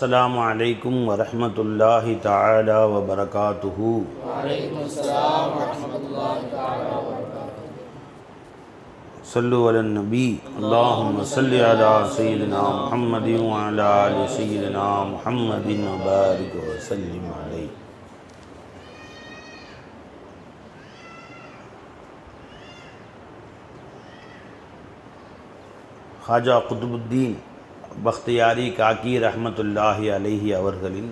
السلام علیکم ورحمۃ اللہ تعالی وبرکاتہ۔ صلو علی النبی اللہم صلی علی سیدنا محمد وعلی آل سیدنا محمد وبارک وسلم علیہ۔ خواجہ قطب الدین பக்தியாரி காக்கி ரஹமத்துல்லாஹி அலைஹி அவர்களின்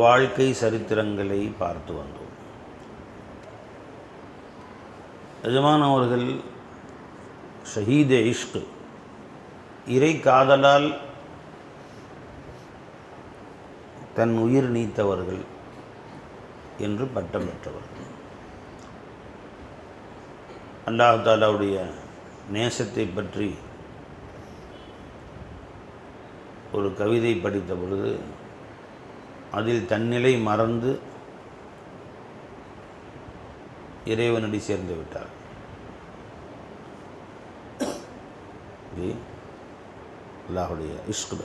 வாழ்க்கை சரித்திரங்களை பார்த்து வந்தோம். எஜமான் அவர்கள் ஷஹீதே இஷ்க் இறை காதலால் தன் உயிர் நீத்தவர்கள் என்று பட்டம் பெற்றவர்கள். அல்லாஹ் தாலாவுடைய நேசத்தை பற்றி ஒரு கவிதை படித்த பொழுது அதில் தன்னிலை மறந்து இறைவனடி சேர்ந்து விட்டார். இது அல்லாஹுடைய இஷ்கு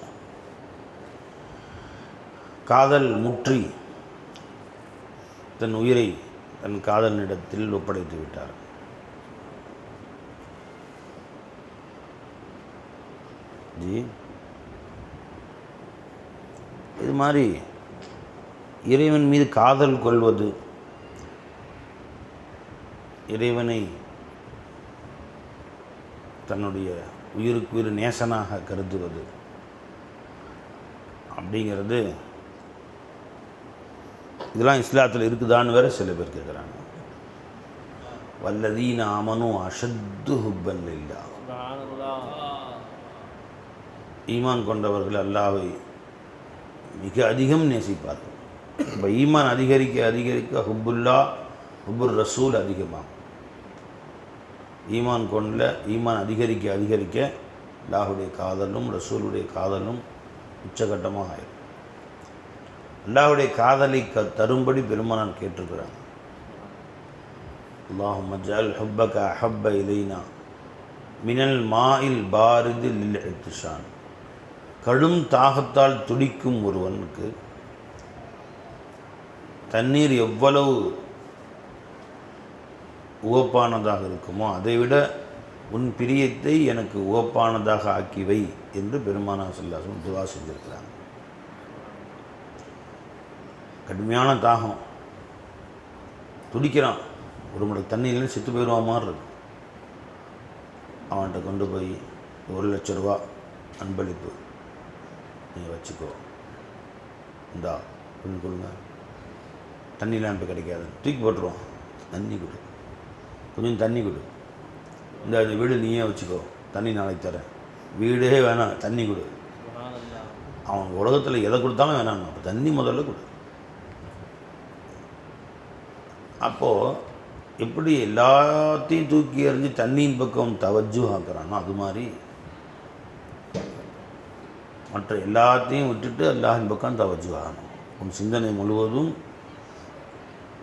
காதல் முற்றி தன் உயிரை தன் காதலனிடத்தில் ஒப்படைத்து விட்டார். ஜி இது மாதிரி இறைவன் மீது காதல் கொள்வது இறைவனை தன்னுடைய உயிருக்கு உயிர் நேசனாக கருதுவது அப்படிங்கிறது இதெல்லாம் இஸ்லாத்தில் இருக்குதான்னு வேற சில பேர் கேட்குறாங்க வல்லதீன் ஆமனும் அஷத்து ஹுப்பன் இல்லா ஈமான் கொண்டவர்கள் அல்லாவை மிக அதிகம் நேசிப்பார்கள். இப்போ ஈமான் அதிகரிக்க அதிகரிக்க ஹுப்புல்லா ஹுபுர் ரசூல் அதிகமாகும். ஈமான் கொண்ட ஈமான் அதிகரிக்க அதிகரிக்க அல்லாஹுடைய காதலும் ரசூலுடைய காதலும் உச்சகட்டமாக ஆயிடும் அல்லாஹுடைய காதலை க தரும்படி பெருமானான் கேட்டிருக்கிறாங்க. அல்லாஹும் மஜால் ஹப்பக அஹப்ப இலைனா மினல் மாயில் பாரிதில் லில் இத்திஷான் கடும் தாகத்தால் துடிக்கும் ஒருவனுக்கு தண்ணீர் எவ்வளவு உவப்பானதாக இருக்குமோ அதைவிட உன் பிரியத்தை எனக்கு உவப்பானதாக ஆக்கி வை என்று பெருமானா சொல்லாசம் துவா செஞ்சிருக்கிறாங்க. கடுமையான தாகம். துடிக்கிறான். ஒரு முறை தண்ணியிலேருந்து செத்து போயிடுவான் மாதிரி இருக்கு. அவன்கிட்ட கொண்டு போய் ஒரு லட்ச ரூபா அன்பளிப்பு. நீ வச்சுக்கோ. இந்தா அப்படின்னு கொடுங்க தண்ணிலாம் இப்போ கிடைக்காது. தூக்கி போட்டுருவோம். தண்ணி கொடு. கொஞ்சம் தண்ணி கொடு. இந்த வீடு நீயே வச்சுக்கோ. தண்ணி நாளைக்கு தரேன். வீடே வேணாம். தண்ணி கொடு. அவன் உலகத்தில் எதை கொடுத்தாலும் வேணாம். அப்போ தண்ணி முதல்ல கொடு. அப்போது எப்படி எல்லாத்தையும் தூக்கி எறிஞ்சு தண்ணியின் பக்கம் தவஜு ஆக்குறானோ அது மாதிரி மற்ற எல்லாத்தையும் விட்டுட்டு அல்லாஹின் பக்கம் தவஜு ஆகணும். உன் சிந்தனை முழுவதும்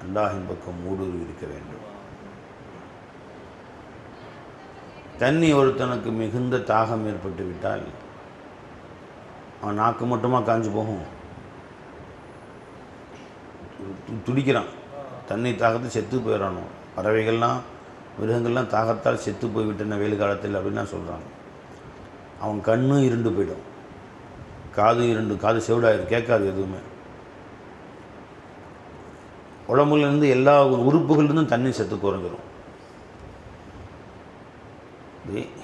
அல்லாஹின் பக்கம் ஊடுருவி இருக்க வேண்டும். தண்ணி ஒருத்தனுக்கு மிகுந்த தாகம் ஏற்பட்டு விட்டால் அவன் நாக்கு மட்டுமா காஞ்சு போகும்? துடிக்கிறான். தண்ணி தாகத்தை செத்து போயிடணும் பறவைகள்லாம் மிருகங்கள்லாம் தாகத்தால் செத்து போய்விட்டன வெயில் காலத்தில் அப்படின்லாம் சொல்கிறாங்க அவன் கண்ணும் இருண்டு போயிடும். காது இரண்டு காது செவிடாயிரு கேட்காது எதுவுமே. உடம்புலேருந்து எல்லா உறுப்புகள்லேருந்தும் தண்ணி செத்து குறைஞ்சிரும்.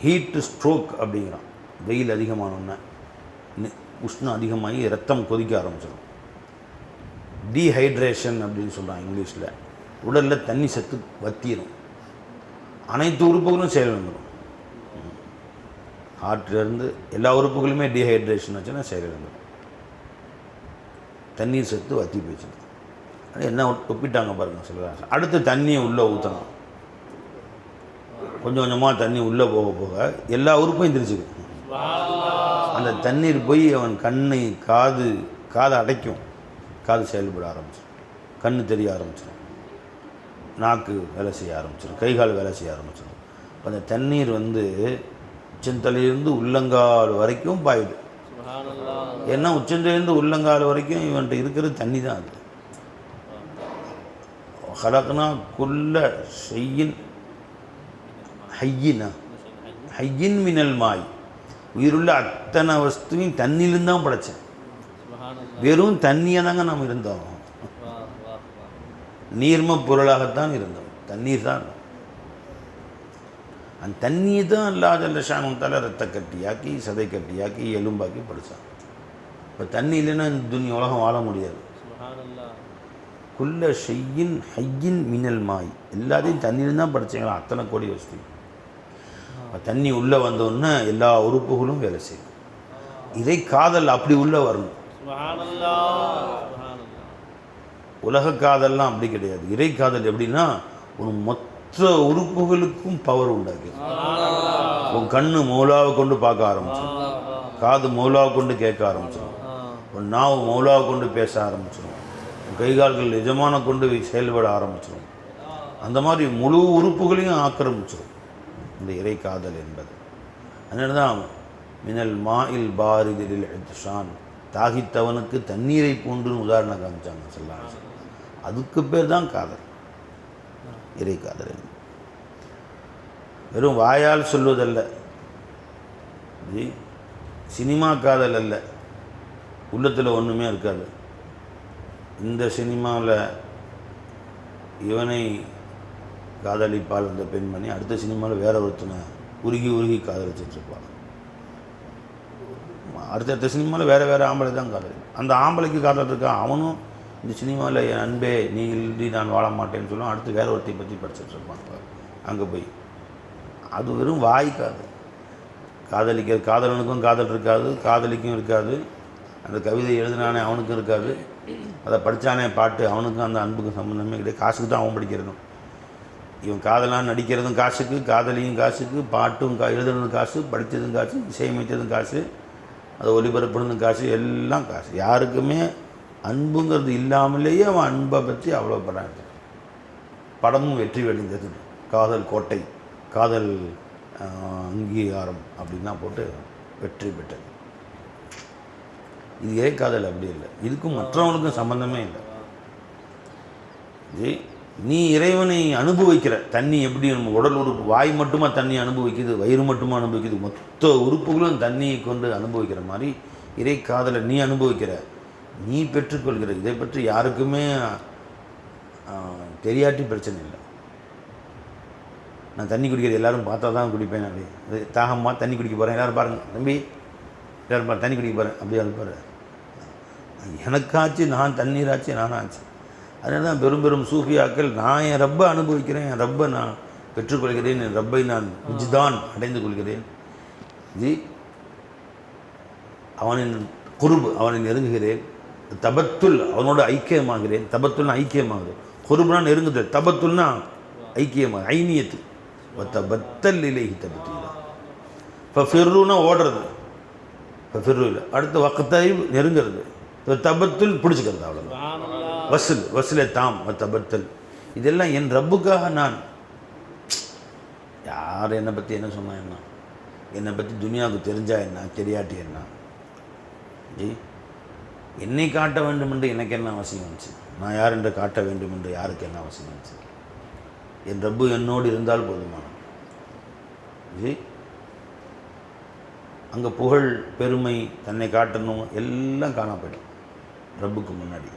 ஹீட்டு ஸ்ட்ரோக் அப்படிங்கிறான். வெயில் அதிகமானோன்னே உஷ்ணம் அதிகமாகி ரத்தம் கொதிக்க ஆரம்பிச்சிடும் டீஹைட்ரேஷன் அப்படின்னு சொல்கிறான் இங்கிலீஷில். உடலில் தண்ணி சத்து வத்திரும். அனைத்து உறுப்புகளும் செயல் வந்துடும் ஹார்ட்லேருந்து எல்லா உறுப்புகளுமே டீஹைட்ரேஷன் ஆச்சுன்னா செயல் தண்ணீர் சத்து வத்தி போயிடுச்சு அது என்ன ஒப்பிட்டாங்க பாருங்கள் சில அடுத்து தண்ணியை உள்ளே ஊற்றணும் கொஞ்சம் கொஞ்சமாக தண்ணி உள்ளே போக போக எல்லா உறுப்பும் எந்திரிச்சுக்கும் அந்த தண்ணீர் போய் அவன் கண்ணை காது காதை அடைக்கும். காது செயல்பட ஆரம்பிச்சிடும். கண் தெரிய ஆரம்பிச்சிடும். நாக்கு வேலை செய்ய ஆரம்பிச்சிடும். கை கால் வேலை செய்ய ஆரம்பிச்சிடும். அந்த தண்ணீர் வந்து உச்சந்தலையிலிருந்து உள்ளங்கால் வரைக்கும் பாயுது. ஏன்னா உச்சந்திலேருந்து உள்ளங்கால் வரைக்கும் இவன்கிட்ட இருக்கிறது தண்ணி தான் அது. ஹலக்னா குல்ல ஷையின் ஹையினா. ஹையின் மினல் மாய். உயிருள்ள அத்தனை வஸ்துவையும் தண்ணியிலிருந்து தான் படைச்சேன். வெறும் தண்ணியை தாங்க நம்ம இருந்தோம். நீர்ம பொருளாகத்தான் இருந்தோம். தண்ணீர் தான். அந்த தண்ணியை தான் அல்லாத ஷானத்தால் ரத்த கட்டியாக்கி சதை கட்டியாக்கி எலும்பாக்கி படித்தான் இப்போ தண்ணி இல்லைன்னா இந்த துணி உலகம் வாழ முடியாது. குல்ல ஷெய்யின் ஹையின் மினல் மாய். எல்லாத்தையும் தண்ணியிலும் தான் படித்தீங்களா அத்தனை கோடி வசதி. அப்ப தண்ணி உள்ளே வந்தோடனே எல்லா உறுப்புகளும் வேலை செய்யும். இதை காதல் அப்படி உள்ளே வரணும். உலக காதல்லாம் அப்படி கிடையாது. இறை காதல் எப்படின்னா ஒரு மொத்த உறுப்புகளுக்கும் பவர் உண்டாக்குது உன் கண்ணு மௌலாவை கொண்டு பார்க்க ஆரம்பிச்சிடும் காது மௌலாவை கொண்டு கேட்க ஆரம்பிச்சிடும் உன் நாவு மௌலாவை கொண்டு பேச ஆரம்பிச்சிடும் உன் கைகால்கள் எஜமான கொண்டு செயல்பட ஆரம்பிச்சிடும் அந்த மாதிரி முழு உறுப்புகளையும் ஆக்கிரமிச்சிடும் இந்த இறை காதல் என்பது. அதனால தான் மினல் மாயில் பாரிதில் ஷான் தாகித்தவனுக்கு தண்ணீரை போன்றுன்னு உதாரணம் காமிச்சாங்க சொல்லாங்க அதுக்கு பேர் தான் காதல். இறை காதலன். வெறும் வாயால் சொல்வதல்ல. ஜி சினிமா காதல் அல்ல. உள்ளத்தில் ஒன்றுமே இருக்காது. இந்த சினிமாவில் இவனை காதலிப்பாள் அந்த பெண்மணி அடுத்த சினிமாவில் வேற ஒருத்தனை உருகி உருகி காதலிச்சிட்ருப்பாள். அடுத்தடுத்த சினிமாவில் வேறு வேறு ஆம்பளை தான் காதலி அந்த ஆம்பளைக்கு காதல் இருக்கான் அவனும் இந்த சினிமாவில் என் அன்பே நீ இன்றி நான் வாழ மாட்டேன்னு சொல்லுவோம் அடுத்து வேற ஒருத்தையை பற்றி படிச்சுட்டு இருப்பான் அங்கே போய். அது வெறும் வாய் காதல் காதலிக்க காதலனுக்கும் காதல் இருக்காது காதலிக்கும் இருக்காது. அந்த கவிதை எழுதினானே அவனுக்கும் இருக்காது. அதை படித்தானே பாட்டு அவனுக்கும் அந்த அன்புக்கும் சம்மந்தமே கிடையாது. காசுக்கு தான் அவன் படிக்கிறதும். இவன் காதலாக நடிக்கிறதும் காசுக்கு காதலியும் காசுக்கு பாட்டும் கா எழுதுனதும் காசு படித்ததும் காசு இசையமைத்ததும் காசு அதை ஒலிபரப்புனதும் காசு எல்லாம் காசு. யாருக்குமே அன்புங்கிறது இல்லாமலேயே அவன் அன்பை பற்றி அவ்வளோ படம் படமும் வெற்றி அடைந்தது. காதல் கோட்டை காதல் அங்கீகாரம் அப்படின்லாம் போட்டு வெற்றி பெற்றது. இது ஏ காதல்? அப்படி இல்லை. இதுக்கும் மற்றவங்களுக்கும் சம்மந்தமே இல்லை. ஜி நீ இறைவனை அனுபவிக்கிற தண்ணி எப்படி நம்ம உடல் உறுப்பு வாய் மட்டுமா தண்ணி அனுபவிக்குது வயிறு மட்டுமா அனுபவிக்குது மொத்த உறுப்புகளும் தண்ணியை கொண்டு அனுபவிக்கிற மாதிரி இறை காதலை நீ அனுபவிக்கிற. நீ பெற்றுக்கொள்கிற இதை பற்றி யாருக்குமே தெரியாட்டி பிரச்சனை இல்லை. நான் தண்ணி குடிக்கிறது எல்லாரும் பார்த்தா தான் குடிப்பேன் அப்படி. இது தாகமாக தண்ணி குடிக்க போகிறேன் எல்லோரும் பாருங்க தம்பி எல்லாரும் பாரு தண்ணி குடிக்க போகிறேன் அப்படியே இருப்பார் எனக்காச்சு நான் தண்ணீராச்சு நானாச்சு. அதனால தான் பெரும் பெரும் சூஃபியாக்கள் நான் என் ரப்பை அனுபவிக்கிறேன் என் ரப்பை நான் பெற்றுக்கொள்கிறேன் என் ரப்பை நான் தான் அடைந்து கொள்கிறேன். ஜி அவனின் குருபு அவனை நெருங்குகிறேன். தபத்துல் அவனோட ஐக்கியமாகிறேன். தபத்துல்னா ஐக்கியமாகுது. குருபுனா நெருங்குதல். தபத்துல்னா ஐக்கியமாக ஐனியத்து. தபத்தல் இலேஹி தபத்திலா. இப்போ ஃபிர்ருன்னா ஓடுறது. இப்போ ஃபிர்ரு இல்லை. அடுத்த வக்கத்தை நெருங்கிறது. இப்போ தபத்துல் பிடிச்சிக்கிறது அவ்வளோதான் வசல் வசலே தாம். தபத்தல். இதெல்லாம் என் ரப்புக்காக நான். யார் என்னை பற்றி என்ன சொன்னா என்ன? என்னை பற்றி துனியாவுக்கு தெரிஞ்சா என்ன? தெரியாட்டி என்ன? ஜி? என்னை காட்ட வேண்டும் என்று எனக்கு என்ன அவசியம் வந்துச்சு நான் யார் என்று காட்ட வேண்டும் என்று யாருக்கு என்ன அவசியம் வந்துச்சு என் ரப்பு என்னோடு இருந்தால் போதுமான ஜி அங்கே புகழ் பெருமை தன்னை காட்டணும் எல்லாம் காண போயிடும். ரப்புக்கு முன்னாடி.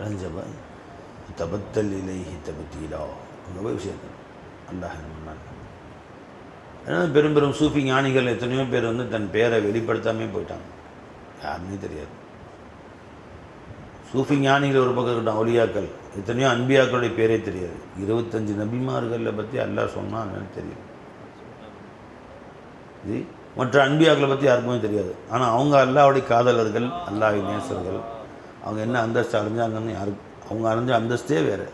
ரஞ்சப தபத்தல் இலைஹி தபத்தீலா. அங்கே போய் விஷயத்தில் அல்லாஹ் முன்னாள் ஏன்னா பெரும் பெரும் சூஃபி ஞானிகள் எத்தனையோ பேர் வந்து தன் பேரை வெளிப்படுத்தாமே போயிட்டாங்க. யாருன்னே தெரியாது. சூஃபி ஞானிகள் ஒரு பக்கம் இருக்கட்டும் அவுலியாக்கள். எத்தனையோ அன்பியாக்களுடைய பேரே தெரியாது. இருபத்தஞ்சு நபிமார்களில் பற்றி அல்லாஹ் சொன்னால் என்னன்னு தெரியும். இது மற்ற அன்பியாக்களை பற்றி யாருக்குமே தெரியாது. ஆனால் அவங்க அல்லாவுடைய காதலர்கள் அல்லாஹ்வின் நேசர்கள் அவங்க என்ன அந்தஸ்து அடைஞ்சாங்கன்னு யாருக்கு அவங்க அடைஞ்ச அந்தஸ்தே வேறு.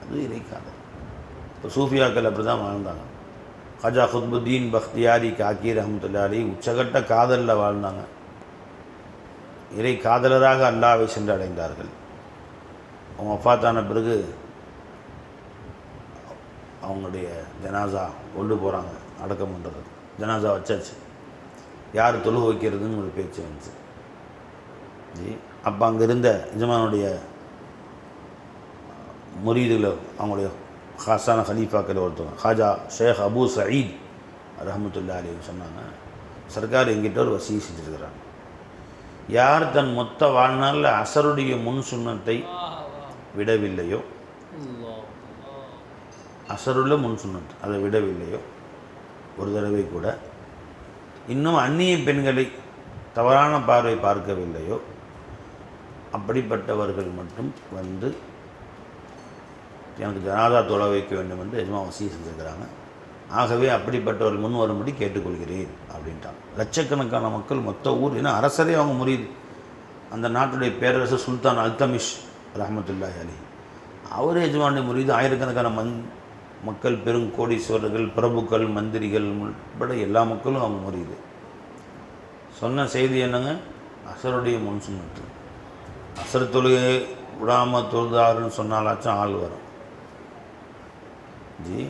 அது இறைக்காதல். இப்போ சூஃபியாக்கள் அப்படி தான் வாழ்ந்தாங்க. ஹஜா குத்புத்தீன் பக்தியாரி காக்கி ரஹமத்துல்லாரி உச்சகட்ட காதலில் வாழ்ந்தாங்க. இறை காதலராக அல்லாவை சென்று அடைந்தார்கள் அவங்க வஃபாத்தான பிறகு அவங்களுடைய ஜனாசா கொண்டு போகிறாங்க அடக்கம் பண்ணுறது ஜனாசா வச்சாச்சு. யார் தொழு வைக்கிறதுன்னு ஒரு பேச்சு வந்துச்சு. ஜி அப்போ அங்கே இருந்த எஜமானுடைய முரீதுகளை அவங்களுடைய ஹாசான ஹலீஃபாக்கள் ஒருத்தவங்க ஹாஜா ஷேக் அபு சயீத் ரஹமத்துல்லா அலி சொன்னாங்க சர்க்கார் எங்கிட்ட ஒரு வசதி செஞ்சுருக்கிறாங்க. யார் தன் மொத்த வாழ்நாளில் அசருடைய முன் சுண்ணத்தை விடவில்லையோ அசருள்ள முன் சுண்ணத் அதை விடவில்லையோ ஒரு தடவை கூட இன்னும் அந்நிய பெண்களை தவறான பார்வை பார்க்கவில்லையோ அப்படிப்பட்டவர்கள் மட்டும் வந்து எனக்கு ஜனாதா தொலை வைக்க வேண்டும் என்று எஜமா வசதி செஞ்சுருக்கிறாங்க. ஆகவே அப்படிப்பட்டவர்கள் முன் வரும்படி கேட்டுக்கொள்கிறேன் அப்படின்ட்டான். லட்சக்கணக்கான மக்கள் மொத்த ஊர் ஏன்னா அரசரே அவங்க முறியுது. அந்த நாட்டுடைய பேரரசர் சுல்தான் அல்தமிஷ் ரஹமத்துல்லாஹி அலி அவர் எஜமானி முறியுது. ஆயிரக்கணக்கான மண் மக்கள் பெரும் கோடீஸ்வரர்கள் பிரபுக்கள் மந்திரிகள் உட்பட எல்லா மக்களும் அவங்க முறியுது. சொன்ன செய்தி என்னங்க? அசருடைய முன் சுண்ணத்து அசர் தொழுகை விடாமல் தொழுதாருன்னு சொன்னாலாச்சும் ஆள் வரும். ஜி.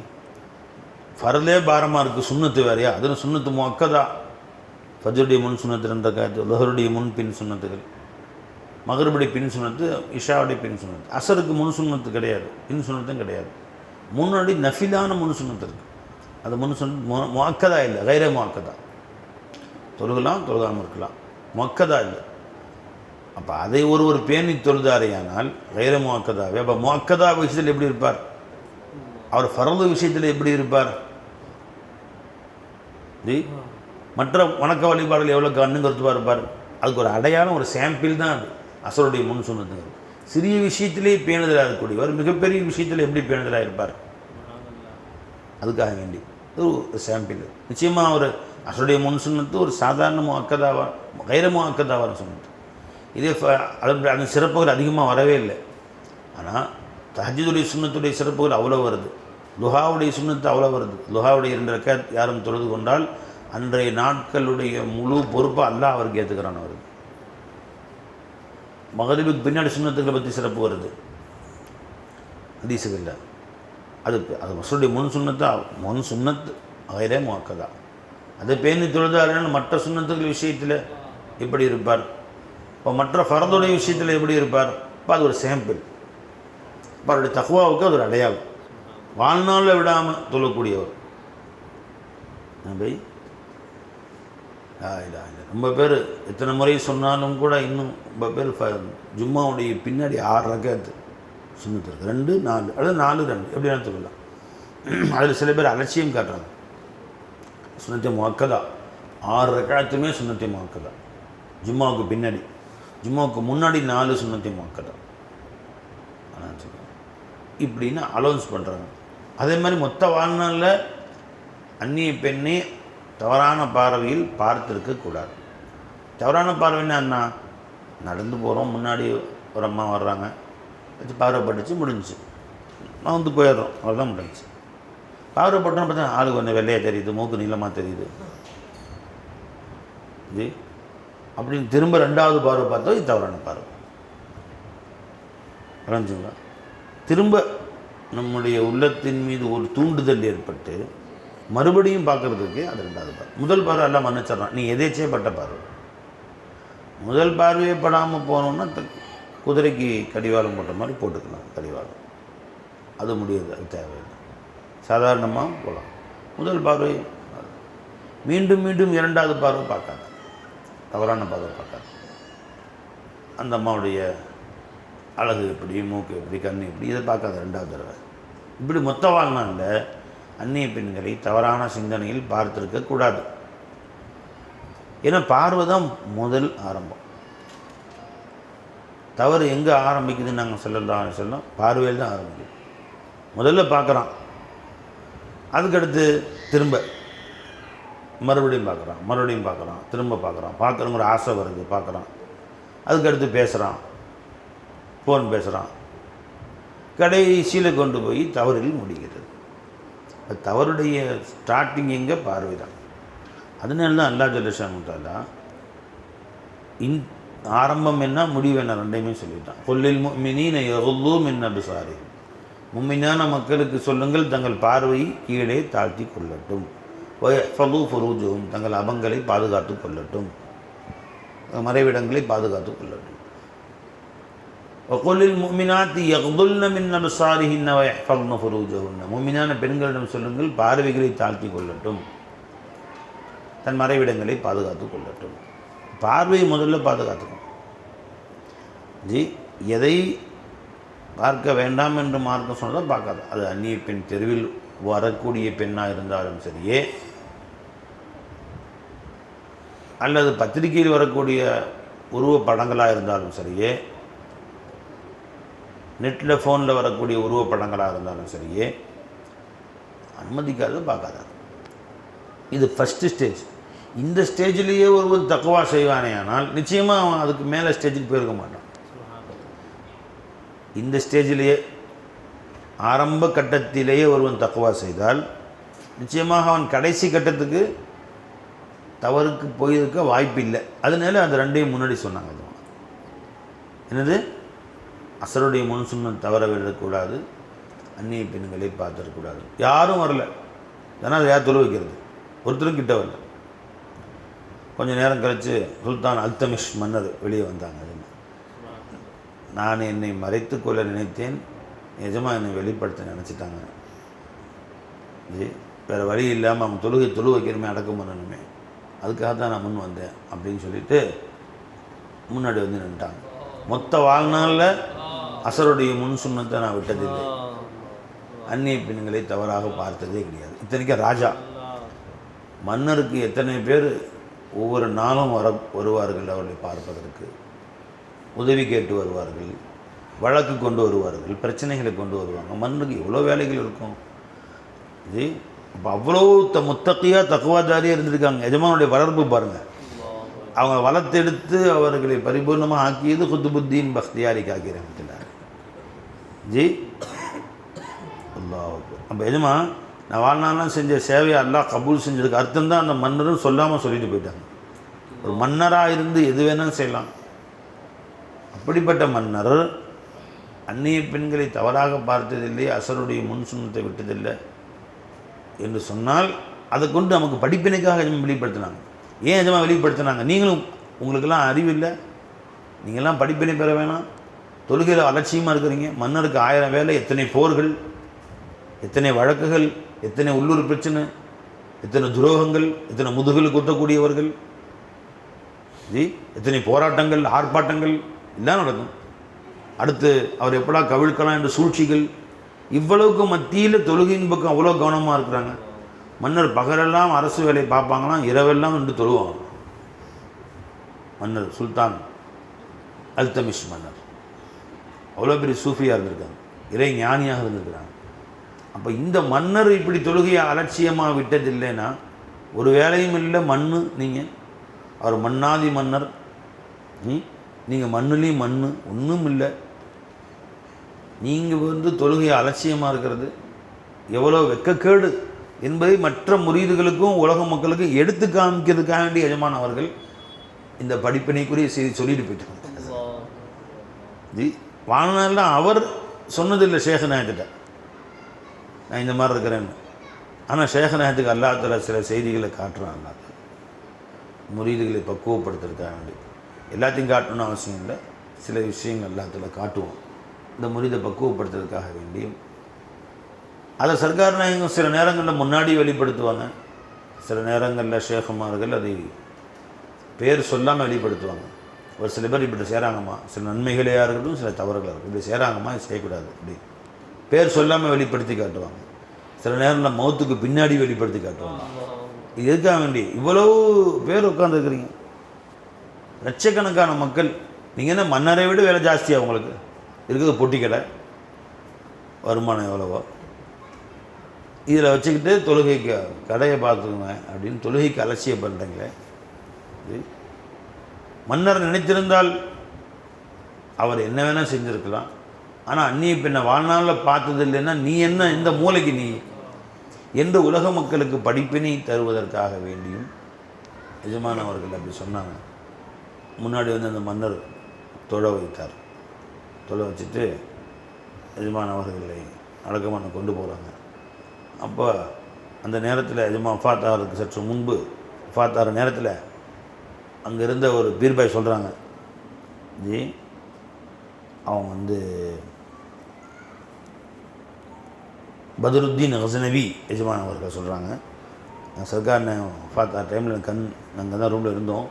ஃபர்லே பாரமாக இருக்குது சுண்ணத்து வேறையா? அதில் சுண்ணத்து மொக்கதா. ஃபஜருடைய முன் சுண்ணத்து ரெண்டு காயத்து லஹருடைய முன் பின் சுண்ணத்துகள் மகருபடி பின் சுண்ணத்து இஷாவுடைய பின் சுண்ணத்து. அசருக்கு முன் சுண்ணத்து கிடையாது பின் சுண்ணத்தும் கிடையாது. முன்னாடி நஃபிலான முன் சுண்ணத்து இருக்குது அது முன் சுண்ணத்து மொக்கதா இல்லை கைரே மொக்கதா. தொழுகலாம் தொழுகாமல் இருக்கலாம். மொக்கதா இல்லை. அப்போ அதை ஒருவர் பேணி தொழுதாரையானால் கைர முக்கதாவே அப்போ மொக்கதா விஷயத்தில் எப்படி இருப்பார்? அவர் ஃபரது விஷயத்தில் எப்படி இருப்பார்? மற்ற வணக்க வழிபாடுகள் எவ்வளோ கண்ணுங்கிறதுவா இருப்பார்? அதுக்கு ஒரு அடையாளம் ஒரு சாம்பிள் தான் அது. அசருடைய முன் சொன்னதுங்க சிறிய விஷயத்திலே பேணுதலாக இருக்கக்கூடியவர் மிகப்பெரிய விஷயத்தில் எப்படி பேணுதலாக இருப்பார்? அதுக்காக வேண்டி. ஒரு சாம்பிள் நிச்சயமாக அவர் அசருடைய முன் சொன்னது ஒரு சாதாரண அக்கதாவா கைரமோ அக்கதாவான்னு சொன்னது. இதே ஃப- அது அந்த சிறப்புகள் அதிகமாக வரவே இல்லை. ஆனால் தஹஜுடைய சுண்ணத்துடைய சிறப்புகள் அவ்வளோ வருது. லுஹாவுடைய சுண்ணத்து அவ்வளோ வருது. லுஹாவுடைய இரண்டு ரக்காத் யாரும் தொழுது கொண்டால் அன்றைய நாட்களுடைய முழு பொறுப்பை அல்லாஹ் அவருக்கு ஏற்றுக்கிறான் அவருக்கு. மகதிபுக்கு பின்னாடி சுண்ணத்துக்களை பற்றி சிறப்பு வருது. ஹதீஸுகளில். அது அது மசூடைய முன் சுண்ணத்தா? முன் சுண்ணத்து அகைரே முக்கதா அதை பேணி தொழுதாருன்னு மற்ற சுண்ணத்துக்கள் விஷயத்தில் எப்படி இருப்பார்? இப்போ மற்ற ஃபரதுடைய விஷயத்தில் எப்படி இருப்பார்? இப்போ அது ஒரு சாம்பிள் இப்போ அவருடைய தகுவாவுக்கு அது ஒரு அடையாளம். வாழ்நாளில் விடாமல் தொழக்கூடியவர் என்ன ரொம்ப பேர் எத்தனை முறை சொன்னாலும் கூட இன்னும் ரொம்ப பேர் ஜும்மாவுடைய பின்னாடி ஆறு ரகத்து சுண்ணத்து ரெண்டு நாலு அதாவது நாலு ரெண்டு. எப்படி வேணாலும் சொல்லலாம். அதில் சில பேர் அலட்சியம் காட்டுறாங்க. சுண்ணத்தை முக்கதா ஆறு ரக்காத்துமே சுண்ணத்தை முக்கதா ஜும்மாவுக்கு பின்னாடி. ஜும்மாவுக்கு முன்னாடி நாலு சுண்ணத்தை முக்கதா அதான் இப்படின்னு அலௌன்ஸ் பண்ணுறாங்க அதே மாதிரி மொத்த வாழ்நாளில் அந்நிய பெண்ணை தவறான பார்வையில் பார்த்துருக்கக்கூடாது தவறான பார்வைன்னா என்ன நடந்து போகிறோம் முன்னாடி ஒரு அம்மா வர்றாங்க. வச்சு பார்வைப்பட்டுச்சு முடிஞ்சுச்சு. நான் வந்து போயிடுறோம் அவ்வளோதான் முடிஞ்சுச்சு. பார்வைப்பட்டோம் பார்த்தா ஆளு கொஞ்சம் வெள்ளையாக தெரியுது மூக்கு நீளமாக தெரியுது. இது அப்படின்னு திரும்ப ரெண்டாவது பார்வை பார்த்தோம் இது தவறான பார்வை. விளைஞ்சுங்களா திரும்ப நம்முடைய உள்ளத்தின் மீது ஒரு தூண்டுதல் ஏற்பட்டு மறுபடியும் பார்க்கறதுக்கு அது ரெண்டாவது பார்வை. முதல் பார்வை எல்லாம் மன்னிச்சிடறான் நீ எதேச்சே பட்ட பார்வை? முதல் பார்வையே படாமல் போனோம்னா குதிரைக்கு கடிவாளம் போட்ட மாதிரி போட்டுக்கலாம் கடிவாளம். அது முடியாது அது தேவையில்லை. சாதாரணமாக போகலாம். முதல் பார்வை மீண்டும் மீண்டும் இரண்டாவது பார்வை பார்க்காது. தவறான பார்வை பார்க்காது. அந்த அம்மாவுடைய அழகு எப்படி மூக்கு எப்படி கண் எப்படி இதை பார்க்காத ரெண்டாவது தடவை. இப்படி மொத்த வாழ்நாளில் அந்நிய பெண்களை தவறான சிந்தனையில் பார்த்துருக்க கூடாது. ஏன்னா பார்வை தான் முதல் ஆரம்பம். தவறு எங்கே ஆரம்பிக்குதுன்னு நாங்கள் சொல்லலாம் சொல்லலாம். பார்வையில் தான் ஆரம்பிக்குது. முதல்ல பார்க்குறான். அதுக்கடுத்து திரும்ப. மறுபடியும் பார்க்குறான் மறுபடியும் பார்க்குறான் திரும்ப பார்க்குறான். பார்க்குறங்கிற ஆசை வருது பார்க்குறான். அதுக்கடுத்து பேசுகிறான் ஃபோன் பேசுகிறான் கடைசியில் கொண்டு போய் தவறில் முடிகிறது. அது தவறுடைய ஸ்டார்டிங் எங்கே? பார்வை தான் அதனால தான் அல்லா ஜல்லஷாமுத்தாலா இன் ஆரம்பம் என்ன முடிவு என்ன ரெண்டையுமே சொல்லிட்டான். கொல்லில் மினீன எவ்வளவும் என்ன பிசாரி மும்மினான மக்களுக்கு சொல்லுங்கள் தங்கள் பார்வையை கீழே தாழ்த்தி கொள்ளட்டும். ஃபலு ஃபுரூஜும் தங்கள் அபங்களை பாதுகாத்து கொள்ளட்டும். மறைவிடங்களை பாதுகாத்து கொள்ளட்டும். ஒகொல்லில் முமினாத்தி யகுல்ன மின் அபசாரிஹின்ன வயஃபல்ன ஃபுரூஜஹுன்ன முமினான பெண்களிடம் சொல்லுங்கள் பார்வைகளை தாழ்த்தி கொள்ளட்டும். தன் மறைவிடங்களை பாதுகாத்து கொள்ளட்டும். பார்வையை முதல்ல பாதுகாத்துக்கணும். ஜி எதை பார்க்க வேண்டாம் என்று மார்க்க சொன்னதை பார்க்காது. அது அந்நிய பெண் தெருவில் வரக்கூடிய பெண்ணாக இருந்தாலும் சரியே அல்லது பத்திரிகையில் வரக்கூடிய உருவ படங்களாக இருந்தாலும் சரியே நெட்டில் ஃபோனில் வரக்கூடிய உருவப்படங்களாக இருந்தாலும் சரியே அனுமதிக்காது பார்க்காத இது ஃபஸ்ட்டு ஸ்டேஜ் இந்த ஸ்டேஜ்லேயே ஒருவன் தக்குவா செய்வானே ஆனால் நிச்சயமாக அவன் அதுக்கு மேலே ஸ்டேஜுக்கு போயிருக்க மாட்டான். இந்த ஸ்டேஜிலேயே ஆரம்ப கட்டத்திலேயே ஒருவன் தக்குவா செய்தால் நிச்சயமாக அவன் கடைசி கட்டத்துக்கு தவறுக்கு போயிருக்க வாய்ப்பு இல்லை அதனால அந்த ரெண்டையும் முன்னாடி சொன்னாங்க. என்னது? அசருடைய முன் சுண்ணம் தவற விடக்கூடாது அந்நிய பெண்களை பார்த்துடக்கூடாது. யாரும் வரல. ஏன்னா அதை யார் தொழு வைக்கிறது? ஒருத்தரும் கிட்ட வரல. கொஞ்ச நேரம் கழித்து சுல்தான் அல்தமிஷ் மன்னர் வெளியே வந்தாங்க. நான் என்னை மறைத்து கொள்ள நினைத்தேன். நிஜமா என்னை வெளிப்படுத்த நினச்சிட்டாங்க. ஜி வேறு வழி இல்லாமல் அவங்க தொழுகை தொழு வைக்கணுமே அடக்கம் பண்ணணுமே. அதுக்காக தான் நான் முன் வந்தேன் அப்படின்னு சொல்லிட்டு முன்னாடி வந்து நின்ட்டாங்க மொத்த வாழ்நாளில் அசருடைய முன் சுண்ணத்தை நான் விட்டதில்லை. அந்நிய பெண்களை தவறாக பார்த்ததே கிடையாது. இத்தனைக்கும் ராஜா. மன்னருக்கு எத்தனை பேர் ஒவ்வொரு நாளும் வர வருவார்கள் அவர்களை பார்ப்பதற்கு? உதவி கேட்டு வருவார்கள் வழக்கு கொண்டு வருவார்கள் பிரச்சனைகளை கொண்டு வருவாங்க. மன்னருக்கு எவ்வளோ வேலைகள் இருக்கும்? இது இப்போ அவ்வளோ த முத்தகையாக தக்குவாதாரியாக இருந்திருக்காங்க. எஜமானுடைய வளர்ப்பு பாருங்கள் அவங்க வளர்த்தெடுத்து அவர்களை பரிபூர்ணமாக ஆக்கியது குத்துபுத்தீன் பக்தியாரி காக்கிறேன் ஜி. அல்லா அப்போ எதுமா? நான் வாழ்நாள்லாம் செஞ்ச சேவையை அல்லா கபூல் செஞ்சதுக்கு அர்த்தம் தான் அந்த மன்னரும் சொல்லாமல் சொல்லிட்டு போயிட்டாங்க. ஒரு மன்னராக இருந்து எது வேணாலும் செய்யலாம். அப்படிப்பட்ட மன்னர் அந்நிய பெண்களை தவறாக பார்த்ததில்லை அசருடைய முன் சுண்ணத்தை விட்டதில்லை என்று சொன்னால் அதை கொண்டு நமக்கு படிப்பினைக்காக எஜமா வெளிப்படுத்தினாங்க. ஏன் எஜமா வெளிப்படுத்தினாங்க? நீங்களும் உங்களுக்கெல்லாம் அறிவில்லை நீங்கள்லாம் படிப்பினை பெற வேணாம். தொழுகையில் அலட்சியமாக இருக்கிறீங்க. மன்னருக்கு ஆயிரம் வேலை எத்தனை போர்கள் எத்தனை வழக்குகள் எத்தனை உள்ளூர் பிரச்சனை எத்தனை துரோகங்கள் எத்தனை முதுகில் குத்தக்கூடியவர்கள் ஜி எத்தனை போராட்டங்கள் ஆர்ப்பாட்டங்கள் எல்லாம் நடக்கும். அடுத்து அவர் எப்படா கவிழ்க்கலாம் என்ற சூழ்ச்சிகள் இவ்வளவுக்கு மத்தியில் தொழுகையின் பக்கம் அவ்வளோ கவனமாக இருக்கிறாங்க. மன்னர் பகலெல்லாம் அரசு வேலையை பார்ப்பாங்களாம் இரவெல்லாம் நின்று தொழுவாங்க மன்னர் சுல்தான் அல்தமிஷ் மன்னர். அவ்வளோ பெரிய சூஃபியாக இருந்திருக்காங்க. இறை ஞானியாக இருந்திருக்கிறாங்க. அப்போ இந்த மன்னர் இப்படி தொழுகையை அலட்சியமாக விட்டதில்லைன்னா ஒரு வேலையும் இல்லை மண்ணு நீங்கள் அவர் மன்னாதி மன்னர். நீங்கள் மண்ணுலேயும் மண் ஒன்றும் இல்லை. நீங்கள் வந்து தொழுகையை அலட்சியமாக இருக்கிறது எவ்வளோ வெக்கக்கேடு என்பதை மற்ற முறியீடுகளுக்கும் உலக மக்களுக்கும் எடுத்து காமிக்கிறதுக்காக வேண்டிய எஜமான் அவர்கள் இந்த படிப்பினைக்குரிய செய்தி சொல்லிட்டு போயிட்டாங்க ஜி? வாழ்நாளில் அவர் சொன்னதில்லை சேகநாயகத்திட்ட நான் இந்த மாதிரி இருக்கிறேன்னு. ஆனால் சேகநாயகத்துக்கு அல்லாத்துல சில செய்திகளை காட்டுறான் அல்லாத முறியீடுகளை பக்குவப்படுத்துறதுக்காக வேண்டி. எல்லாத்தையும் காட்டணும்னு அவசியம் இல்லை. சில விஷயங்கள் எல்லாத்துல காட்டுவோம் இந்த முறியதை பக்குவப்படுத்துறதுக்காக வேண்டியும். அதை சர்க்கார் நாயகம் சில நேரங்களில் முன்னாடி வெளிப்படுத்துவாங்க. சில நேரங்களில் சேகமார்கள் அதை பேர் சொல்லாமல் வெளிப்படுத்துவாங்க. ஒரு சில பேர் இப்படி செய்கிறாங்கம்மா சில நன்மைகளையாக இருக்கட்டும் சில தவறுகளாக இருக்கும் இப்படி செய்கிறாங்கம்மா இது செய்யக்கூடாது. அப்படி பேர் சொல்லாமல் வெளிப்படுத்தி காட்டுவாங்க. சில நேரங்களில் மௌத்துக்கு பின்னாடி வெளிப்படுத்தி காட்டுவாங்க. இது எதுக்காக வேண்டி? இவ்வளோ பேர் உட்காந்துருக்குறீங்க லட்சக்கணக்கான மக்கள். நீங்கள் என்ன மன்னரை விட வேலை ஜாஸ்தியாக உங்களுக்கு? இருக்குது பொட்டி கடை. வருமானம் எவ்வளவோ. இதில் வச்சுக்கிட்டு தொழுகைக்கு கடையை பார்த்துக்குங்க அப்படின்னு தொழுகைக்கு அலட்சியம் பண்ணுறீங்களே இது மன்னர் நினைத்திருந்தால் அவர் என்ன வேணால் செஞ்சுருக்கலாம். ஆனால் அந்நிய பின்ன வாழ்நாளில் பார்த்தது இல்லைன்னா நீ என்ன இந்த மூளைக்கு நீ? எந்த உலக மக்களுக்கு படிப்பினை தருவதற்காக வேண்டியும் எஜமானவர்கள் அப்படி சொன்னாங்க. முன்னாடி வந்து அந்த மன்னர் தொழ வைத்தார். தொழ வச்சுட்டு எஜமான் அவர்களை அடக்கமான கொண்டு போகிறாங்க அப்போ அந்த நேரத்தில் எஜமான் ஃபாத்தாருக்கு சற்று முன்பு ஃபாத்தார நேரத்தில் அங்கே இருந்த ஒரு பீர்பாய் சொல்கிறாங்க ஜி அவன் வந்து பதருத்தீன் ஹசனவி எஜமான் அவர்கள் சொல்கிறாங்க சர்க்கார் பார்த்தா டைமில் கண் நாங்கள் தான் ரூமில் இருந்தோம்.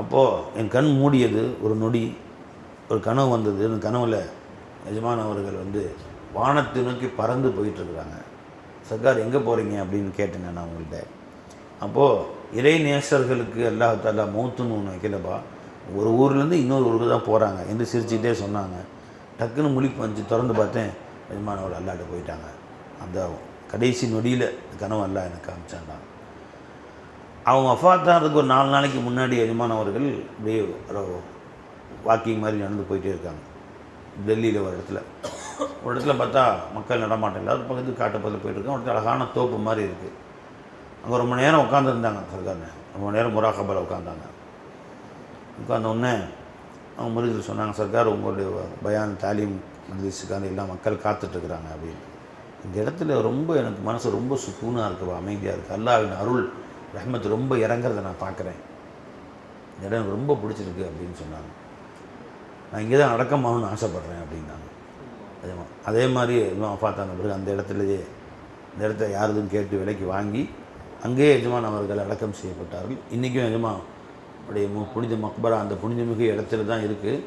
அப்போது என் கண் மூடியது ஒரு நொடி ஒரு கனவு வந்தது. அந்த கனவில் எஜமான் அவர்கள் வந்து வானத்தை நோக்கி பறந்து போயிட்டுருக்குறாங்க சர்க்கார் எங்கே போகிறீங்க அப்படின்னு கேட்டேன் நான் அவங்கள்ட்ட அப்போது இறை நேசர்களுக்கு அல்லாஹாலா மௌத்துன்னு ஒன்று வைக்கலப்பா. ஒரு ஊர்லேருந்து இன்னொரு ஊருக்கு தான் போகிறாங்க என்று சிரிச்சுக்கிட்டே சொன்னாங்க. டக்குன்னு முழிப்பு வந்துச்சு திறந்து பார்த்தேன். எஜமானவர் அல்லாட்ட போயிட்டாங்க. அந்த கடைசி நொடியில் கனவு அல்லா எனக்கு காமிச்சான்டான் அவங்க அஃபாத்தானதுக்கு ஒரு நாலு நாளைக்கு முன்னாடி எஜமானவர்கள் அப்படியே வாக்கிங் மாதிரி நடந்து போயிட்டே இருக்காங்க. டெல்லியில் ஒரு இடத்துல. ஒரு இடத்துல பார்த்தா மக்கள் நடமாட்டம் இல்லாத பக்கத்து காட்டுப்பதில் போயிட்டுருக்கோம் இருக்காங்க. ஒரு இடத்துல அழகான தோப்பு மாதிரி இருக்குது அங்கே ரொம்ப நேரம் உட்காந்துருந்தாங்க சர்க்காரில் ரொம்ப நேரம் முராகபால் உட்காந்தாங்க உட்கார்ந்த உடனே அவங்க முருகர் சொன்னாங்க சர்க்கார் உங்களுடைய பயான் தாலீம் மஜ்லிஸுக்கான எல்லாம் மக்கள் காத்துட்ருக்குறாங்க அப்படின்னு. இந்த இடத்துல ரொம்ப எனக்கு மனசு ரொம்ப சுக்கூனாக இருக்குது அமைதியாக இருக்குது அல்லாவின் அருள் ரஹ்மத் ரொம்ப இறங்குறத நான் பார்க்குறேன். இந்த இடம் எனக்கு ரொம்ப பிடிச்சிருக்கு அப்படின்னு சொன்னாங்க. நான் இங்கே தான் அடக்கமாகணும்னு ஆசைப்பட்றேன் அப்படின்னாங்க. அதே அதே மாதிரி எஜமான் பார்த்தாங்க பிறகு அந்த இடத்துலயே இந்த இடத்த யாருதுன்னு கேட்டு விலைக்கு வாங்கி அங்கேயே எஜமான் அவர்கள் அடக்கம் செய்யப்பட்டார்கள். இன்றைக்கும் எஜமான் உடைய மு புனித மக்பரா அந்த புனிதமிகு இடத்துல தான் இருக்குது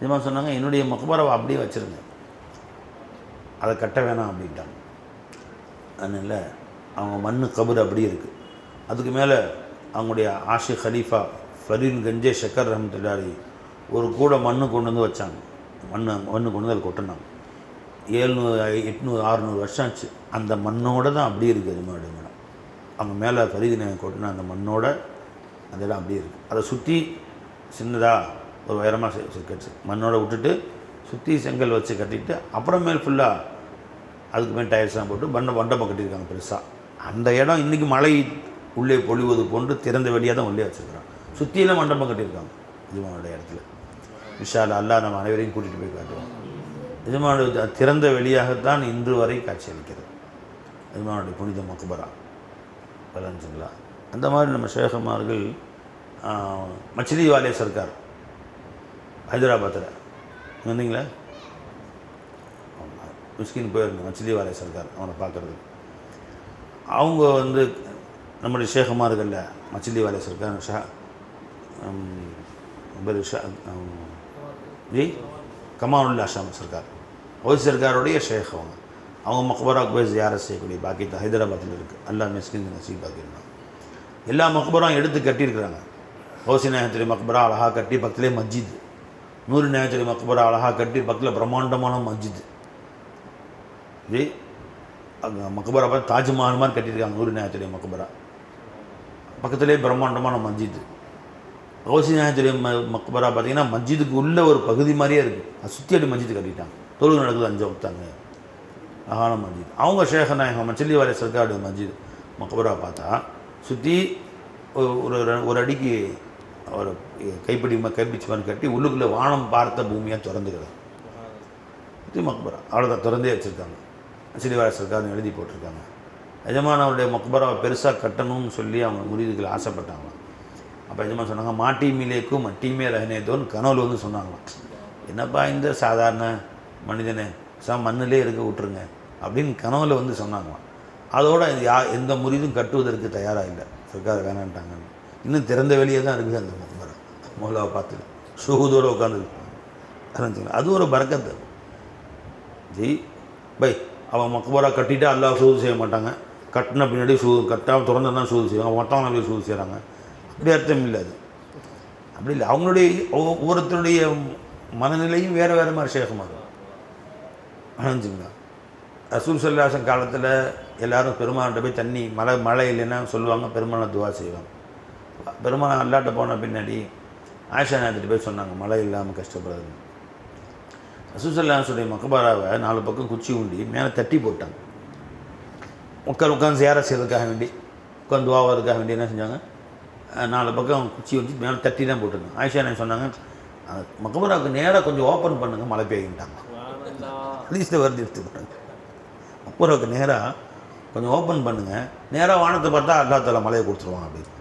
எஜமான் சொன்னாங்க என்னுடைய மக்பராவை அப்படியே வச்சுருங்க. அதை கட்ட வேணாம் அப்படின்ட்டாங்க. அதனால் அவங்க மண்ணு கபர் அப்படியே இருக்குது அதுக்கு மேலே அவங்களுடைய ஆஷி ஹலீஃபா ஃபரீன் கஞ்சே ஷக்கர் ரஹமத்துல்லாரி ஒரு கூட மண்ணு கொண்டு வந்து வச்சாங்க. மண்ணு மண்ணு கொண்டு வந்து அதில் கொட்டினாங்க. ஏழ்நூறு எட்நூறு ஆறுநூறு வருஷம் ஆச்சு. அந்த மண்ணோடு தான் அப்படியே இருக்குது அது அவங்க மேலே ஃபரீதினை கொட்டின அந்த மண்ணோட அந்த இடம் அப்படியே இருக்குது அதை சுற்றி சின்னதாக ஒரு உயரமாக கட்டி மண்ணோட விட்டுட்டு சுற்றி செங்கல் வச்சு கட்டிட்டு அப்புறமேல் ஃபுல்லாக அதுக்கு மேல் டயர்ஸ்லாம் போட்டு பண்ட மண்டபம் கட்டியிருக்காங்க பெருசாக அந்த இடம் இன்றைக்கி மழை உள்ளே பொழிவது போன்று திறந்த வெளியாக தான் உள்ளே வச்சுருக்குறாங்க. சுற்றியெல்லாம் மண்டபம் கட்டியிருக்காங்க. இதுமானோட இடத்துல. விஷால் அல்லாஹ் நம்ம அனைவரையும் கூட்டிகிட்டு போய் காட்டுவோம். இதுமானோட திறந்த வெளியாகத்தான் இன்று வரை காட்சியளிக்கிறது. எஜமானுடைய புனித மக்பரா. விளைஞ்சுங்களா அந்த மாதிரி நம்ம ஷேகமார்கள் மச்சிலி வாலே சர்க்கார் ஹைதராபாத்தில். வந்தீங்களா? மிஸ்கின் போயிருந்தேன் மச்சிலி வாலே சர்க்கார் அவனை பார்க்குறதுக்கு. அவங்க வந்து நம்முடைய ஷேகமார்களில் மச்சிலி வாலே சர்க்கார் ஷா ஹம், ஷா ஜி? கமானுல்லா ஷாம் சர்க்கார். ஓய் சர்க்காருடைய ஷேக் அவங்க. அவங்க மக்பராக்கு போய் ஜியாரத் செய்யக்கூடிய பாக்கியத்தை ஹைதராபாத்தில் இருக்குது அல்லா மிஸ்கின் நசீப் பாக்கியிருந்தாங்க எல்லா மக்பராவும் எடுத்து கட்டியிருக்கிறாங்க. ஹோசி நாயத்திரி மக்பரா அழகா கட்டி பக்கத்துலேயே மஸ்ஜித் நூறு நாயத்திரி மக்பரா அழகா கட்டி பக்கத்தில் பிரம்மாண்டமான மஸ்ஜித் இது அங்கே மக்பரா பார்த்து தாஜ்மஹால் மாதிரி கட்டியிருக்காங்க நூறு நாயத்திரி மக்பரா. பக்கத்துலேயே பிரம்மாண்டமான மஸ்ஜித் ஹோசி நாயத்திரி ம மக்பரா பார்த்தீங்கன்னா மஸ்ஜிதுக்கு உள்ள ஒரு பகுதி மாதிரியே இருக்குது அது சுற்றி அடி மஸ்ஜித் கட்டிட்டாங்க. தொழுகு நடக்குது அஞ்சு வக்தாங்க. அகான மஞ்சள் அவங்க ஷேக நாயகம் மச்சிலி வாரிய சர்க்காடு மஸ்ஜித் மக்பரா பார்த்தா சுற்றி ஒரு ஒரு அடிக்கு ஒரு கைப்பிடி கைப்பிச்சுவான் கட்டி உள்ளுக்குள்ளே வானம் பார்த்த பூமியாக திறந்துக்கிறது சுற்றி மக்பரா. அவ்வளோதான் திறந்தே வச்சுருக்காங்க. மச்சிலி வாரிய சர்க்கார்னு எழுதி போட்டிருக்காங்க. எஜமான் அவருடைய மக்பராவை பெருசாக கட்டணும்னு சொல்லி அவங்க முறியதுகள் ஆசைப்பட்டாங்க. அப்போ எஜமான் சொன்னாங்க மாட்டி மீலேக்கும் மட்டிமே ரஹனேதோன்னு கனவுல வந்து சொன்னாங்களாம் என்னப்பா இந்த சாதாரண மனிதனை? சா மண்ணிலே இருக்க விட்டுருங்க அப்படின்னு கனவுல வந்து சொன்னாங்களாம். அதோட யா எந்த முறிதும் கட்டுவதற்கு தயாராக இல்லை. சர்க்கார் வேணான்ட்டாங்கன்னு இன்னும் திறந்த வெளியே தான் இருக்குது அந்த மரம் மௌலாவை பார்த்து ஷூதோடு உட்காந்துருக்கு அது ஒரு பறக்கத்து. ஜி பை அவன் மக்பரா கட்டிட்டு அல்லாஹ் சூது செய்ய மாட்டாங்க. கட்டின பின்னாடி சூ கட்டாமல் திறந்து தான் சூது செய்வாங்க மொத்தம் போய் சூது செய்கிறாங்க அப்படி அர்த்தம் இல்லை அது. அப்படி இல்லை. அவங்களுடைய ஒவ்வொருத்தருடைய மனநிலையும் வேறு வேறு மாதிரி சேகமாக அணைஞ்சுங்களா ரசூல் சொல்லாசன் காலத்தில் எல்லோரும் பெருமாள்கிட்ட போய் தண்ணி மழை மழை இல்லைன்னா சொல்லுவாங்க பெருமாளை துவா செய்வாங்க பெருமாள் அல்லாட்ட போன பின்னாடி ஆயிஷா நாயத்துட்டு போய் சொன்னாங்க மழை இல்லாமல் கஷ்டப்படுறது. ரசூசல்லாசுடைய மக்கபாராவை நாலு பக்கம் குச்சி உண்டி மேலே தட்டி போட்டாங்க. உட்கார் உட்காந்து சேர செய்யறதுக்காக வேண்டி உட்காந்து துவாவதுக்காக வேண்டி என்ன செஞ்சாங்க? நாலு பக்கம் குச்சி வச்சு மேலே தட்டி தான் போட்டுருங்க ஆயிஷா என்ன சொன்னாங்க மக்கபராவுக்கு நேராக கொஞ்சம் ஓப்பன் பண்ணுங்கள் மழை பெய்யுன்ட்டாங்க ஹதீஸில் வருது எடுத்து பாருங்க நேராக கொஞ்சம் ஓப்பன் பண்ணுங்கள் நேராக வானத்தை பார்த்தா அல்லா தலை மலையை கொடுத்துருவான் அப்படின்னு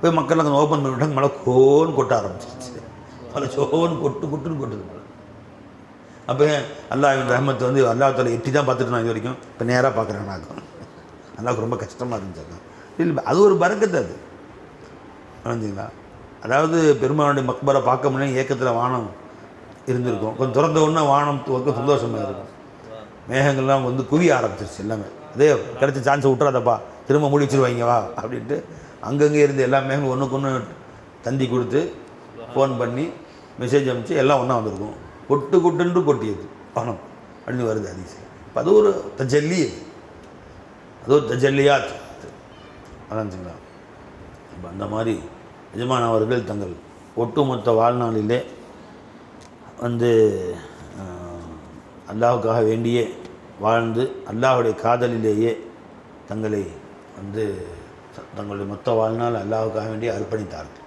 போய் மக்கள்லாம் கொஞ்சம் ஓப்பன் பண்ணிவிட்டாங்க மழை கோன்னு கொட்ட ஆரம்பிச்சிருச்சு. மழை சோன்னு கொட்டு கொட்டுன்னு கொட்டுது மழை அப்போ அல்லாஹின் ரஹமத் வந்து அல்லா தலை எட்டி தான் பார்த்துட்டு நான் இது வரைக்கும் இப்போ நேராக பார்க்குறேன் நான் அல்லாவுக்கு ரொம்ப கஷ்டமாக இருந்துச்சு. இல்லை அது ஒரு பறக்கத்து அது. புரிஞ்சுங்களா அதாவது பெருமாளுடைய மக்பரை பார்க்க முடியும் ஏக்கத்தில் வானம் இருந்திருக்கும். கொஞ்சம் திறந்த உடனே வானம் துவக்க சந்தோஷமாக இருக்கும். மேகங்கள்லாம் வந்து குவிய ஆரம்பிச்சிருச்சு எல்லாமே. அதே கிடைச்ச சான்ஸை விட்டுறாதப்பா. திரும்ப மூடி வச்சிருவாங்க வா அப்படின்ட்டு அங்கங்கே இருந்து எல்லா மேகங்களும் ஒன்றுக்கு ஒன்று தந்தி கொடுத்து ஃபோன் பண்ணி மெசேஜ் அனுப்பிச்சு எல்லாம் ஒன்றா வந்திருக்கும். கொட்டு கொட்டுன்று கொட்டியது. பணம் அப்படின்னு வருது அதிசயம். இப்போ அது ஒரு தஜல்லி அது. அது ஒரு தஜல்லியாத் அதான்ச்சுங்களா இப்போ அந்த மாதிரி எஜமான் அவர்கள் தங்கள் ஒட்டுமொத்த வாழ்நாளிலே வந்து ஆஹ், வேண்டியே வாழ்ந்து அல்லாஹ்வுடைய காதலிலேயே தங்களை வந்து த- தங்களுடைய மொத்த வாழ்நாள் அல்லாஹ்வுக்காக வேண்டியே அர்ப்பணித்தார்கள்.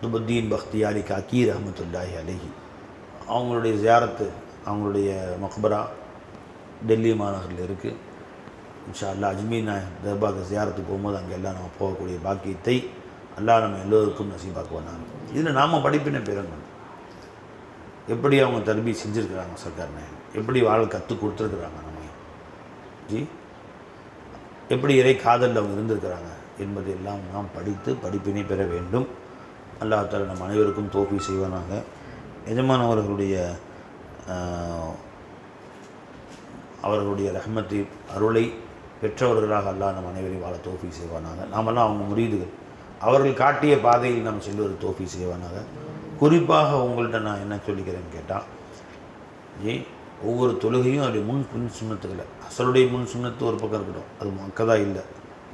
சுபுத்தீன் பக்தியாரி காக்கீர் அஹமத்துல்லாஹி அலஹி. அவங்களுடைய ஜியாரத்து அவங்களுடைய மக்பரா டெல்லி மாநகரில் இருக்குது இன்ஷா அல்லா அஜ்மீர் நான் தர்பாக ஜியாரத்துக்கு போகும்போது அங்கே எல்லாம் நம்ம போகக்கூடிய பாக்கியத்தை அல்லாஹ் நம்ம எல்லோருக்கும் நசீபாக்குவாங்க இதில் நாம் படிப்பின பெறணும் எப்படி அவங்க தர்பி செஞ்சுருக்கிறாங்க சர்க்காரனை எப்படி வாழ கற்றுக் கொடுத்துருக்குறாங்க நம்ம ஜி? எப்படி இறை காதலில் அவங்க இருந்திருக்கிறாங்க என்பதை எல்லாம் நாம் படித்து படிப்பினை பெற வேண்டும். அல்லாத்தால் நம் அனைவருக்கும் தோப்பி செய்வானாங்க எஜமானவர்களுடைய அவர்களுடைய ரஹமத்தை அருளை பெற்றவர்களாக அல்லா நம் அனைவரையும் வாழ தோஃபி செய்வானாங்க நாமெல்லாம் அவங்க முறியீடுகள் அவர்கள் காட்டிய பாதையில் நாம் செல்வது தோஃபி செய்வானாக. குறிப்பாக உங்கள்கிட்ட நான் என்ன சொல்லிக்கிறேன்னு கேட்டால் ஜி ஒவ்வொரு தொழுகையும் அப்படி முன் பின் சுண்ணத்துக்களை அசலுடைய முன் சுண்ணத்து ஒரு பக்கம் இருக்கட்டும் அது மக்கதா இல்லை.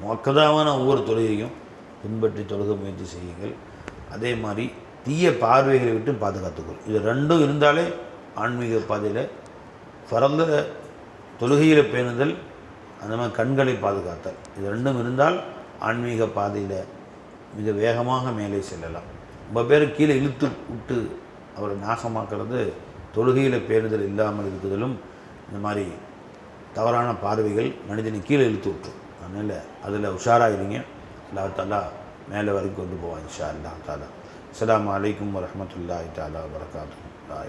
மக்கதாவான ஒவ்வொரு தொழுகையும் பின்பற்றி தொழுக முயற்சி செய்யுங்கள். அதே மாதிரி தீய பார்வைகளை விட்டு பாதுகாத்துக்கொள். இது ரெண்டும் இருந்தாலே ஆன்மீக பாதையில் பரந்த தொழுகையில் பேணுதல் அந்த மாதிரி கண்களை பாதுகாத்தல். இது ரெண்டும் இருந்தால் ஆன்மீக பாதையில் மிக வேகமாக மேலே செல்லலாம். ரொம்ப பேர் கீழே இழுத்து விட்டு அவரை நாசமாக்கிறது தொழுகையில் பேருதல் இல்லாமல் இருக்குதலும் இந்த மாதிரி தவறான பார்வைகள் மனிதனை கீழே இழுத்து விட்டுரும். அதனால் அதில் உஷாராயிருங்க. அல்லா தாலா மேலே வரைக்கும் கொண்டு போவான் இன்ஷா அல்லா தாலா. அஸ்ஸலாமு அலைக்கும் வரஹ்மத்துல்லாஹி தாலா வரகாத்து லா